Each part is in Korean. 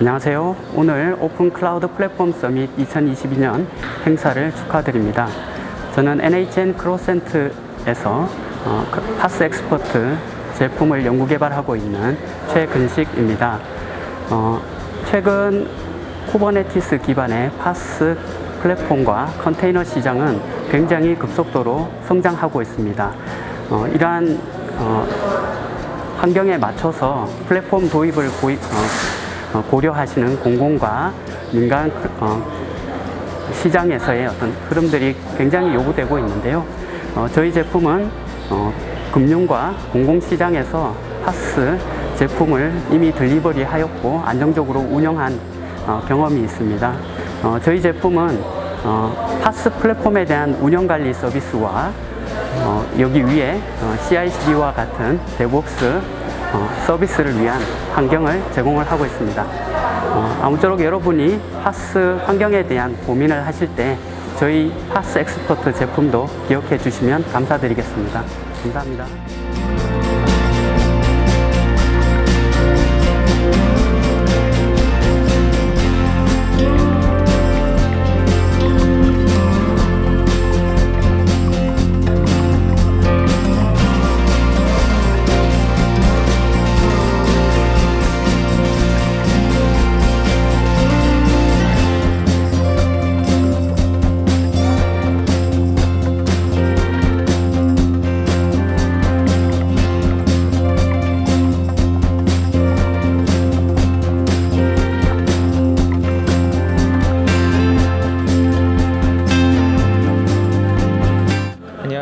안녕하세요. 오늘 오픈 클라우드 플랫폼 서밋 2022년 행사를 축하드립니다. 저는 NHN 크로센트에서 어, 그 파스 엑스퍼트 제품을 연구 개발하고 있는 최근식입니다. 어, 최근 쿠버네티스 기반의 파스 플랫폼과 컨테이너 시장은 굉장히 급속도로 성장하고 있습니다. 어, 이러한 어, 환경에 맞춰서 플랫폼 도입을 어, 어, 고려하시는 공공과 민간 어, 시장에서의 어떤 흐름들이 굉장히 요구되고 있는데요. 어, 저희 제품은 어, 금융과 공공시장에서 파스 제품을 이미 딜리버리 하였고 안정적으로 운영한 어, 경험이 있습니다. 어, 저희 제품은 어, 파스 플랫폼에 대한 운영관리 서비스와 어, 여기 위에 어, CI/CD와 같은 데브옵스 어, 서비스를 위한 환경을 제공을 하고 있습니다. 어, 아무쪼록 여러분이 파스 환경에 대한 고민을 하실 때 저희 파스 엑스퍼트 제품도 기억해 주시면 감사드리겠습니다. 감사합니다.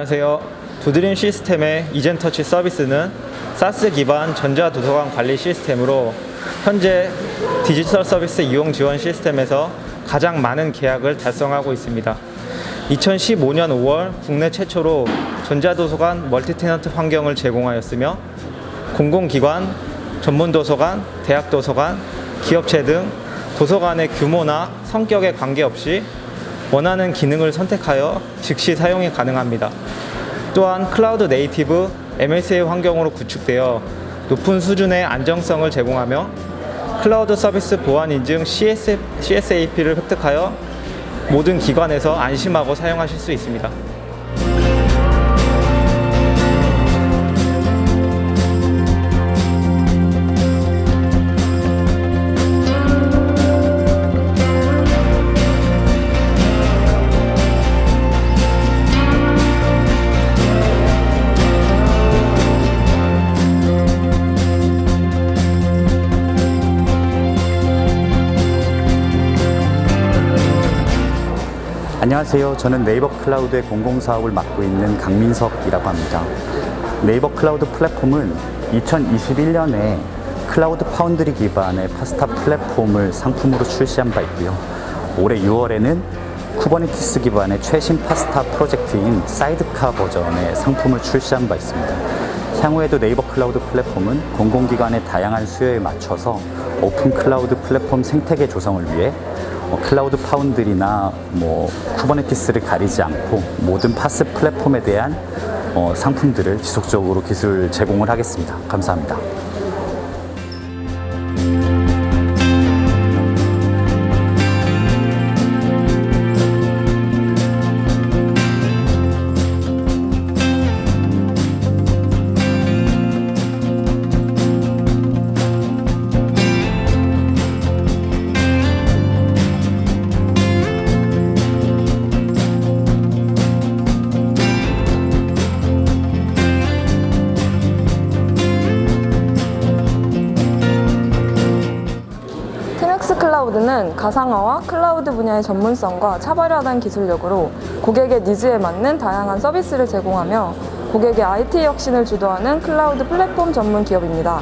안녕하세요. 두드림 시스템의 이젠터치 서비스는 사스 기반 전자도서관 관리 시스템으로 현재 디지털 서비스 이용 지원 시스템에서 가장 많은 계약을 달성하고 있습니다. 2015년 5월 국내 최초로 전자도서관 멀티테넌트 환경을 제공하였으며 공공기관, 전문도서관, 대학도서관, 기업체 등 도서관의 규모나 성격에 관계없이 원하는 기능을 선택하여 즉시 사용이 가능합니다. 또한 클라우드 네이티브 MSA 환경으로 구축되어 높은 수준의 안정성을 제공하며 클라우드 서비스 보안 인증 CS, CSAP를 획득하여 모든 기관에서 안심하고 사용하실 수 있습니다. 안녕하세요. 저는 네이버 클라우드의 공공사업을 맡고 있는 강민석이라고 합니다. 네이버 클라우드 플랫폼은 2021년에 클라우드 파운드리 기반의 파스타 플랫폼을 상품으로 출시한 바 있고요. 올해 6월에는 쿠버네티스 기반의 최신 파스타 프로젝트인 사이드카 버전의 상품을 출시한 바 있습니다. 향후에도 네이버 클라우드 플랫폼은 공공기관의 다양한 수요에 맞춰서 오픈 클라우드 플랫폼 생태계 조성을 위해 어, 클라우드 파운드리나 뭐 쿠버네티스를 가리지 않고 모든 파스 플랫폼에 대한 어, 상품들을 지속적으로 기술 제공을 하겠습니다. 감사합니다. 클라우드는 가상화와 클라우드 분야의 전문성과 차별화된 기술력으로 고객의 니즈에 맞는 다양한 서비스를 제공하며 고객의 IT 혁신을 주도하는 클라우드 플랫폼 전문 기업입니다.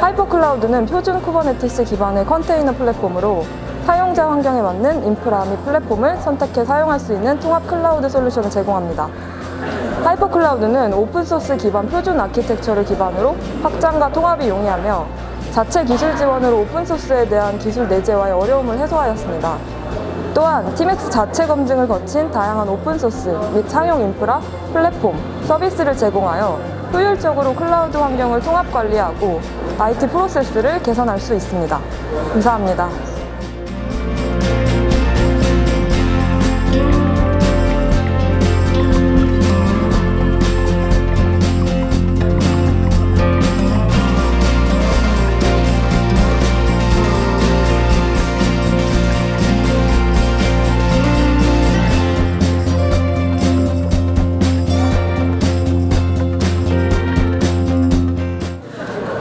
하이퍼 클라우드는 표준 쿠버네티스 기반의 컨테이너 플랫폼으로 사용자 환경에 맞는 인프라 및 플랫폼을 선택해 사용할 수 있는 통합 클라우드 솔루션을 제공합니다. 하이퍼 클라우드는 오픈소스 기반 표준 아키텍처를 기반으로 확장과 통합이 용이하며 자체 기술 지원으로 오픈소스에 대한 기술 내재와의 어려움을 해소하였습니다. 또한 티맥스 자체 검증을 거친 다양한 오픈소스 및 상용 인프라, 플랫폼, 서비스를 제공하여 효율적으로 클라우드 환경을 통합 관리하고 IT 프로세스를 개선할 수 있습니다. 감사합니다.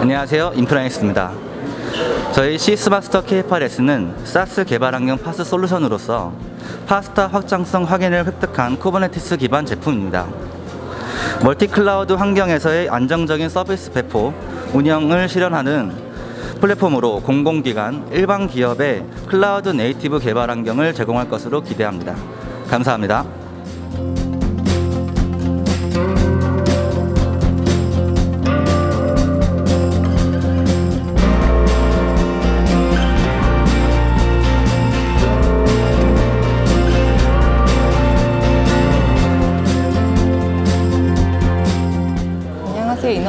안녕하세요. 인프라엑스입니다. 저희 시스마스터 K8S는 사스 개발 환경 파스 솔루션으로서 파스타 확장성 확인을 획득한 쿠버네티스 기반 제품입니다. 멀티 클라우드 환경에서의 안정적인 서비스 배포, 운영을 실현하는 플랫폼으로 공공기관, 일반 기업의 클라우드 네이티브 개발 환경을 제공할 것으로 기대합니다. 감사합니다.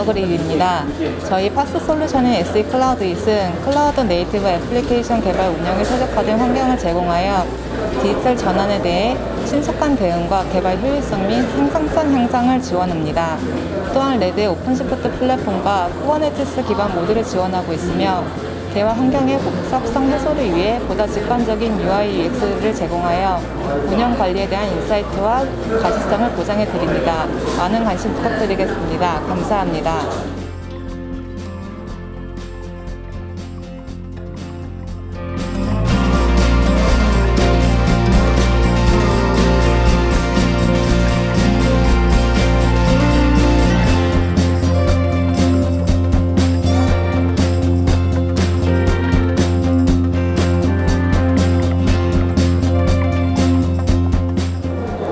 그립입니다. 저희 파스 솔루션인 SE 클라우드 이은 클라우드 네이티브 애플리케이션 개발 운영에 최적화된 환경을 제공하여 디지털 전환에 대해 신속한 대응과 개발 효율성 및 생산성 향상을 지원합니다. 또한 레드의 오픈시프트 플랫폼과 쿠버네티스 기반 모듈을 지원하고 있으며 대화 환경의 복잡성 해소를 위해 보다 직관적인 UI UX를 제공하여 운영 관리에 대한 인사이트와 가시성을 보장해 드립니다. 많은 관심 부탁드리겠습니다. 감사합니다.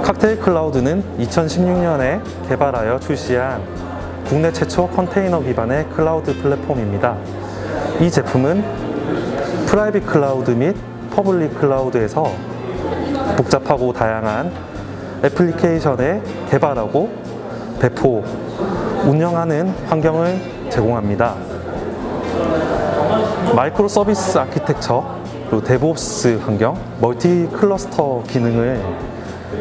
칵테일 클라우드는 2016년에 개발하여 출시한 국내 최초 컨테이너 기반의 클라우드 플랫폼입니다. 이 제품은 프라이빗 클라우드 및 퍼블릭 클라우드에서 복잡하고 다양한 애플리케이션에 개발하고 배포, 운영하는 환경을 제공합니다. 마이크로 서비스 아키텍처, 데브옵스 환경, 멀티 클러스터 기능을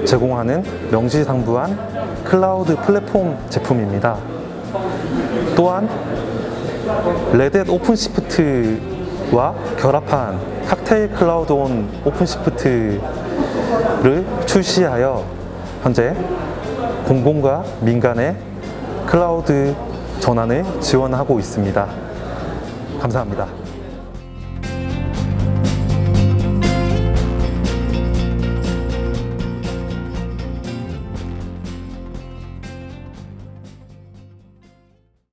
제공하는 명시상부한 클라우드 플랫폼 제품입니다. 또한 레드햇 오픈시프트와 결합한 칵테일 클라우드 온 오픈시프트를 출시하여 현재 공공과 민간의 클라우드 전환을 지원하고 있습니다. 감사합니다.